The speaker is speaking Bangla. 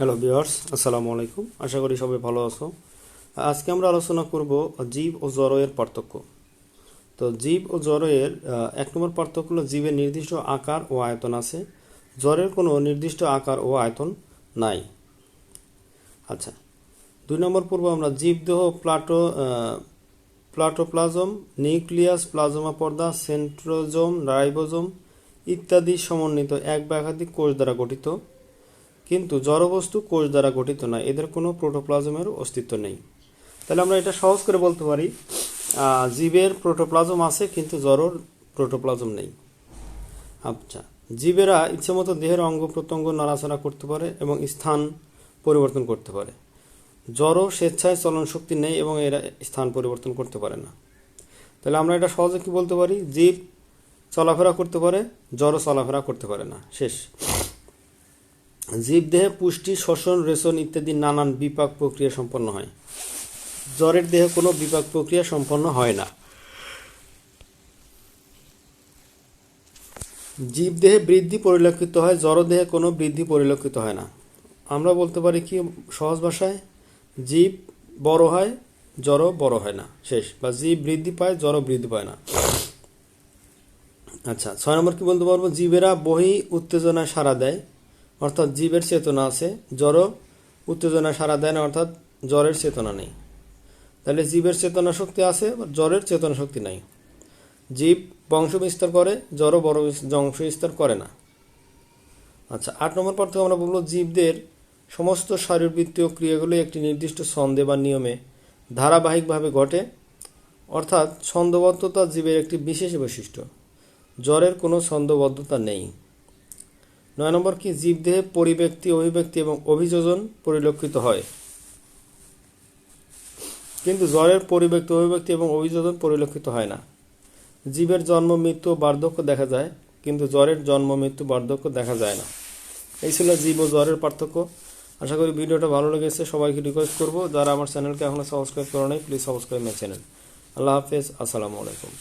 হ্যালো বিয়ার্স আসসালামু আলাইকুম আশা করি সবাই ভালো আছো। আজকে আমরা আলোচনা করব জীব ও জড়য়ের পার্থক্য। তো জীব ও জড়য়ের এক নম্বর পার্থক্য হলো জীবের নির্দিষ্ট আকার ও আয়তন আছে। জ্বরের কোনো নির্দিষ্ট আকার ও আয়তন নাই। আচ্ছা দুই নম্বর পূর্ব আমরা জীবদেহ প্লাটো প্লাটোপ্লাজম, নিউক্লিয়াস, প্লাজমা পর্দা, সেন্ট্রোজোম, রাইবোজোম ইত্যাদি সমন্বিত এক বা একাধিক কোষ দ্বারা গঠিত। কিন্তু জড়বস্তু কোষ দ্বারা গঠিত নয়, এদের কোনো প্রোটোপ্লাজমের অস্তিত্ব নেই। তাহলে আমরা এটা সহজ করে বলতে পারি জীবের প্রোটোপ্লাজম আছে কিন্তু জড়র প্রোটোপ্লাজম নেই। আচ্ছা জীবেরা ইচ্ছেমতো দেহের অঙ্গ প্রত্যঙ্গ নাড়াচাড়া করতে পারে এবং স্থান পরিবর্তন করতে পারে। জড় স্বেচ্ছায় চলন শক্তি নেই এবং এরা স্থান পরিবর্তন করতে পারে না। তাহলে আমরা এটা সহজে কি বলতে পারি? জীব চলাফেরা করতে পারে, জড় চলাফেরা করতে পারে না। শেষ। জীবদেহে পুষ্টি, শ্বসন, রেশন ইত্যাদি নানান বিপাক প্রক্রিয়া সম্পন্ন হয়। জ্বরের দেহে কোনো বিপাক প্রক্রিয়া সম্পন্ন হয় না। জীবদেহে বৃদ্ধি পরিলক্ষিত হয় জড়দেহে কোনো বৃদ্ধি পরিলক্ষিত হয় না। আমরা বলতে পারি কি সহজ ভাষায়? জীব বড় হয় জড় বড় হয় না। শেষ। বা জীব বৃদ্ধি পায় জড় বৃদ্ধি পায় না। আচ্ছা ছয় নম্বর কি বলতে পারব? জীবেরা বহি উত্তেজনায় সাড়া দেয়। অর্থাৎ জীবের চেতনা আছে জড় উত্তেজনায় সাড়া দেয় না, অর্থাৎ জ্বরের চেতনা নেই। তাহলে জীবের চেতনা শক্তি আছে জ্বরের চেতনা শক্তি নাই। জীব বংশ বিস্তার করে জড় বড় বংশ বিস্তার করে না। আচ্ছা আট নম্বর পার্থক্য আমরা বলব, জীবদের সমস্ত শারীরবৃত্তীয় ক্রিয়াগুলি একটি নির্দিষ্ট ছন্দে বা নিয়মে ধারাবাহিকভাবে ঘটে। অর্থাৎ ছন্দবদ্ধতা জীবের একটি বিশেষ বৈশিষ্ট্য। জ্বরের কোনো ছন্দবদ্ধতা নেই। নয় নম্বর কি? জীবদেহে পরিব্যক্তি, অভিব্যক্তি এবং অভিযোজন পরিলক্ষিত হয়। কিন্তু জ্বরের পরিব্যক্তি, অভিব্যক্তি এবং অভিযোজন পরিলক্ষিত হয় না। জীবের জন্ম, মৃত্যু, বার্ধক্য দেখা যায়, কিন্তু জ্বরের জন্ম, মৃত্যু, বার্ধক্য দেখা যায় না। এই ছিল জীব ও জ্বরের পার্থক্য। আশা করি ভিডিওটা ভালো লেগেছে। সবাইকে রিকোয়েস্ট করব, যারা আমার চ্যানেলকে এখনও সাবস্ক্রাইব করে নাই প্লিজ সাবস্ক্রাইব মাই চ্যানেল আল্লাহ হাফেজ, আসসালামু আলাইকুম।